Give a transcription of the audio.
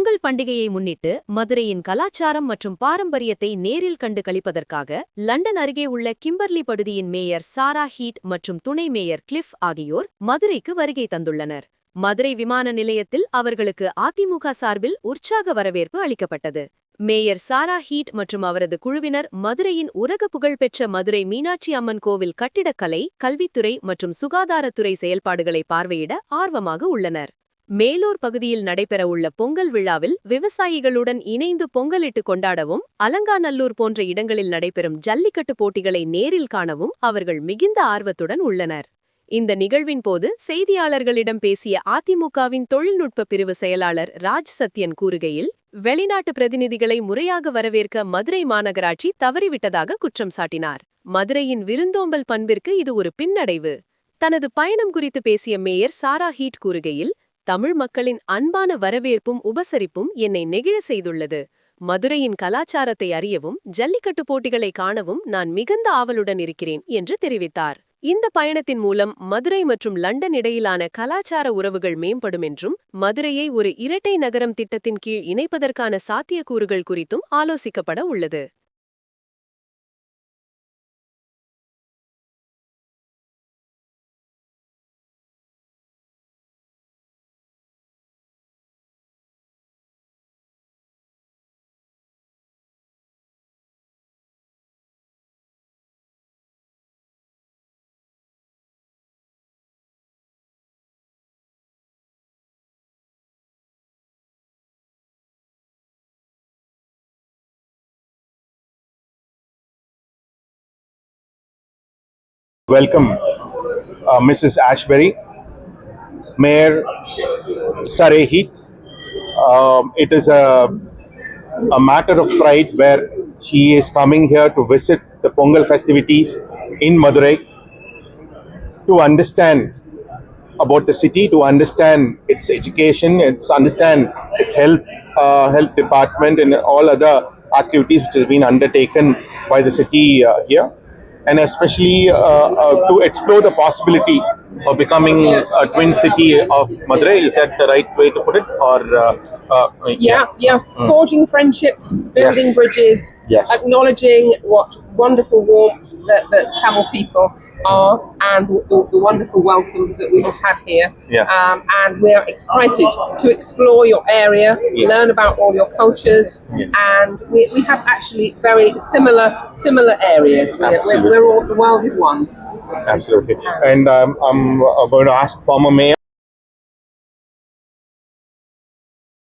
பொங்கல் பண்டிகையை முன்னிட்டு மதுரையின் கலாச்சாரம் மற்றும் பாரம்பரியத்தை நேரில் கண்டு கழிப்பதற்காக லண்டன் அருகே உள்ள கிம்பர்லி பகுதியின் மேயர் சாரா ஹீட் மற்றும் துணை மேயர் கிளிஃப் ஆகியோர் மதுரைக்கு வருகை தந்துள்ளனர். மதுரை விமான நிலையத்தில் அவர்களுக்கு அதிமுக சார்பில் உற்சாக வரவேற்பு அளிக்கப்பட்டது. மேயர் சாரா ஹீட் மற்றும் அவரது குழுவினர் மதுரையின் உலக புகழ்பெற்ற மதுரை மீனாட்சி அம்மன் கோவில் கட்டிடக்கலை கல்வித்துறை மற்றும் சுகாதாரத்துறை செயல்பாடுகளை பார்வையிட ஆர்வமாக உள்ளனர். மேலூர் பகுதியில் நடைபெறவுள்ள பொங்கல் விழாவில் விவசாயிகளுடன் இணைந்து பொங்கலிட்டு கொண்டாடவும் அலங்காநல்லூர் போன்ற இடங்களில் நடைபெறும் ஜல்லிக்கட்டு போட்டிகளை நேரில் காணவும் அவர்கள் மிகுந்த ஆர்வத்துடன் உள்ளனர். இந்த நிகழ்வின் போது செய்தியாளர்களிடம் பேசிய அதிமுகவின் தொழில்நுட்ப பிரிவு செயலாளர் ராஜ் சத்யன் கூறுகையில் வெளிநாட்டு பிரதிநிதிகளை முறையாக வரவேற்க மதுரை மாநகராட்சி தவறிவிட்டதாக குற்றம் சாட்டினார். மதுரையின் விருந்தோம்பல் பண்பிற்கு இது ஒரு பின்னடைவு. தனது பயணம் குறித்து பேசிய மேயர் சாரா ஹீட் கூறுகையில் தமிழ் மக்களின் அன்பான வரவேற்பும் உபசரிப்பும் என்னை நெகிழ செய்துள்ளது. மதுரையின் கலாச்சாரத்தை அறியவும் ஜல்லிக்கட்டு போட்டிகளை காணவும் நான் மிகுந்த ஆவலுடன் இருக்கிறேன் என்று தெரிவித்தார். இந்த பயணத்தின் மூலம் மதுரை மற்றும் லண்டன் இடையிலான கலாச்சார உறவுகள் மேம்படும் என்றும் மதுரையை ஒரு இரட்டை நகரம் திட்டத்தின் கீழ் இணைப்பதற்கான சாத்தியக்கூறுகள் குறித்தும் ஆலோசிக்கப்பட உள்ளது. Welcome uh, Mrs. Ashbury, Mayor Surrey Heat. Um, it is a, a matter of pride where she is coming here to visit the Pongal festivities in Madurai to understand about the city, to understand its education, its understand its health, uh, health department, and all other activities which has been undertaken by the city uh, here and especially uh, uh, to explore the possibility of becoming a twin city of Madurai. Is that the right way to put it? Or uh, uh, yeah, yeah. Forging friendships, building Yes. bridges, Yes. acknowledging what wonderful warmth that, that Tamil people are and the, the, wonderful welcome that we have had here. Yeah. Um, and we are excited to explore your area, Yes. learn about all your cultures, Yes. and we, we have actually very similar similar areas. We're, we're, Absolutely. we're all, the world is one. Absolutely. And um, I'm going to ask former mayor.